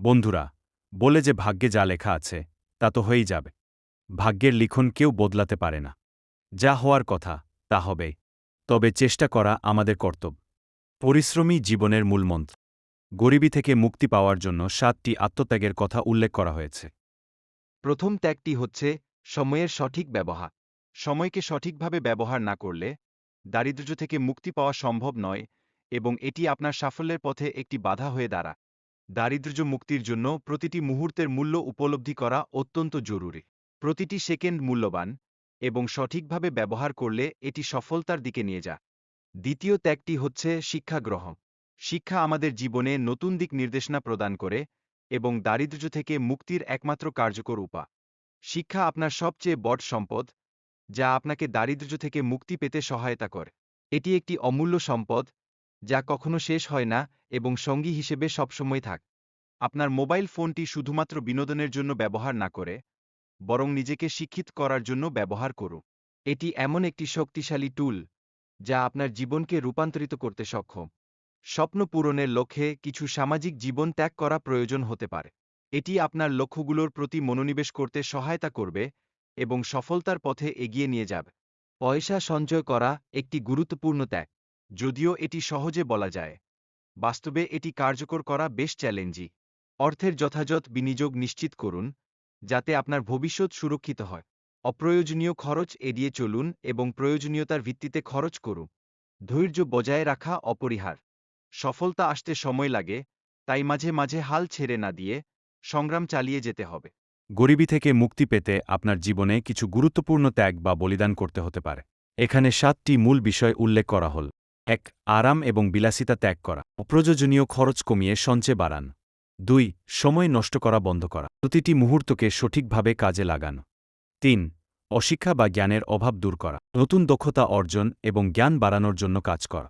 বন্ধুরা, বলে যে ভাগ্যে যা লেখা আছে, তা তো হয়েই যাবে। ভাগ্যের লিখন কেউ বদলাতে পারে না। যা হওয়ার কথা, তা হবে। তবে চেষ্টা করা আমাদের কর্তব্য। পরিশ্রমী জীবনের মূলমন্ত্র গরিবী থেকে মুক্তি পাওয়ার জন্য সাতটি আত্মত্যাগের কথা উল্লেখ করা হয়েছে। প্রথম ত্যাগটি হচ্ছে সময়ের সঠিক ব্যবহার। সময়কে সঠিকভাবে ব্যবহার না করলে দারিদ্র্য থেকে মুক্তি পাওয়া সম্ভব নয় এবং এটি আপনার সাফল্যের পথে একটি বাধা হয়ে দাঁড়া দারিদ্র্য মুক্তির জন্য প্রতিটি মুহূর্তের মূল্য উপলব্ধি করা অত্যন্ত জরুরি। প্রতিটি সেকেন্ড মূল্যবান এবং সঠিকভাবে ব্যবহার করলে এটি সফলতার দিকে নিয়ে যা দ্বিতীয় ত্যাগটি হচ্ছে শিক্ষা গ্রহণ। শিক্ষা আমাদের জীবনে নতুন দিক নির্দেশনা প্রদান করে এবং দারিদ্র্য থেকে মুক্তির একমাত্র কার্যকর উপা শিক্ষা আপনার সবচেয়ে বড় সম্পদ, যা আপনাকে দারিদ্র্য থেকে মুক্তি পেতে সহায়তা করে। এটি একটি অমূল্য সম্পদ যা কখনো শেষ হয় না এবং সঙ্গী হিসেবে সবসময় থাক। আপনার মোবাইল ফোনটি শুধুমাত্র বিনোদনের জন্য ব্যবহার না করে, বরং নিজেকে শিক্ষিত করার জন্য ব্যবহার করুন। এটি এমন একটি শক্তিশালী টুল যা আপনার জীবনকে রূপান্তরিত করতে সক্ষম। স্বপ্ন পূরণের লক্ষ্যে কিছু সামাজিক জীবন ত্যাগ করা প্রয়োজন হতে পারে। এটি আপনার লক্ষ্যগুলোর প্রতি মনোনিবেশ করতে সহায়তা করবে এবং সফলতার পথে এগিয়ে নিয়ে যাবে। পয়সা সঞ্চয় করা একটি গুরুত্বপূর্ণ ত্যাগ। যদিও এটি সহজে বলা যায়। বাস্তবে এটি কার্যকর করা বেশ চ্যালেঞ্জি। অর্থের যথাযথ বিনিয়োগ নিশ্চিত করুন, যাতে আপনার ভবিষ্যৎ সুরক্ষিত হয়। অপ্রয়োজনীয় খরচ এড়িয়ে চলুন এবং প্রয়োজনীয়তার ভিত্তিতে খরচ করুন। ধৈর্য বজায় রাখা অপরিহার। সফলতা আসতে সময় লাগে, তাই মাঝে মাঝে হাল ছেড়ে না দিয়ে সংগ্রাম চালিয়ে যেতে হবে। গরিবী থেকে মুক্তি পেতে আপনার জীবনে কিছু গুরুত্বপূর্ণ ত্যাগ বা বলিদান করতে হতে পারে। এখানে সাতটি মূল বিষয় উল্লেখ করা হল। এক, আরাম এবং বিলাসিতা ত্যাগ করা। অপ্রয়োজনীয় খরচ কমিয়ে সঞ্চয় বাড়ান। দুই, সময় নষ্ট করা বন্ধ করা। প্রতিটি মুহূর্তকে সঠিকভাবে কাজে লাগান। তিন, অশিক্ষা বা জ্ঞানের অভাব দূর করা। নতুন দক্ষতা অর্জন এবং জ্ঞান বাড়ানোর জন্য কাজ করা।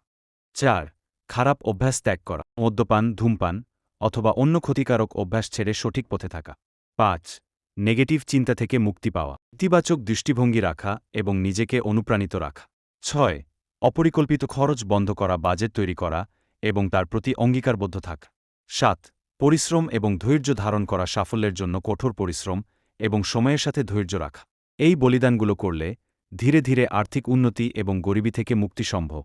চার, খারাপ অভ্যাস ত্যাগ করা। মদ্যপান, ধূমপান অথবা অন্য ক্ষতিকারক অভ্যাস ছেড়ে সঠিক পথে থাকা। পাঁচ, নেগেটিভ চিন্তা থেকে মুক্তি পাওয়া। ইতিবাচক দৃষ্টিভঙ্গি রাখা এবং নিজেকে অনুপ্রাণিত রাখা। ছয় অপরিকল্পিত খরচ বন্ধ করা, বাজেট তৈরি করা এবং তার প্রতি অঙ্গীকারবদ্ধ থাক। সাত, পরিশ্রম এবং ধৈর্য ধারণ করা সাফল্যের জন্য কঠোর পরিশ্রম এবং সময়ের সাথে ধৈর্য রাখা। এই বলিদানগুলো করলে ধীরে ধীরে আর্থিক উন্নতি এবং গরিবী থেকে মুক্তি সম্ভব।